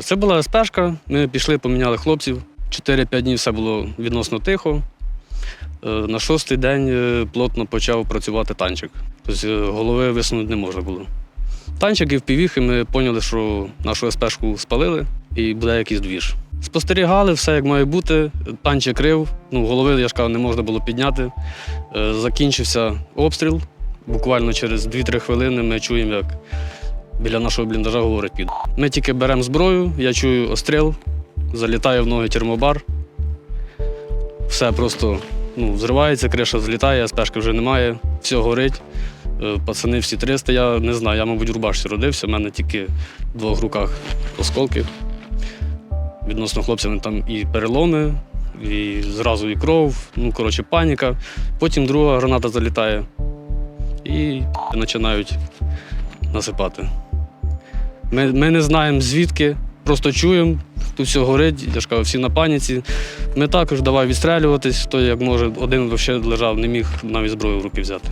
Це була СПшка, ми пішли, поміняли хлопців. 4-5 днів все було відносно тихо. Е, На шостий день е, плотно почав працювати танчик. Тобто е, голови висунути не можна було. Танчик і впівіхи ми поняли, що нашу СПшку спалили і буде якийсь двіж. Спостерігали, все як має бути. Танчик рив, ну, голови, я ж кажу, не можна було підняти. Закінчився обстріл. Буквально через 2-3 хвилини ми чуємо, як біля нашого бліндажа говорить під. Ми тільки беремо зброю, я чую остріл, залітає в ноги термобар. Все просто ну, взривається, криша злітає, спешки вже немає, все горить. Е, Пацани всі 300, я не знаю, я, мабуть, в рубашці родився, в мене тільки в двох руках осколки. Відносно хлопців вони там і переломи, і зразу і кров, ну, коротше, паніка. Потім друга граната залітає і починають насипати. Ми, ми не знаємо звідки, просто чуємо, тут все горить, я ж кажу, всі на паніці. Ми також давай відстрелюватись, хто як може, один взагалі лежав, не міг навіть зброю в руки взяти.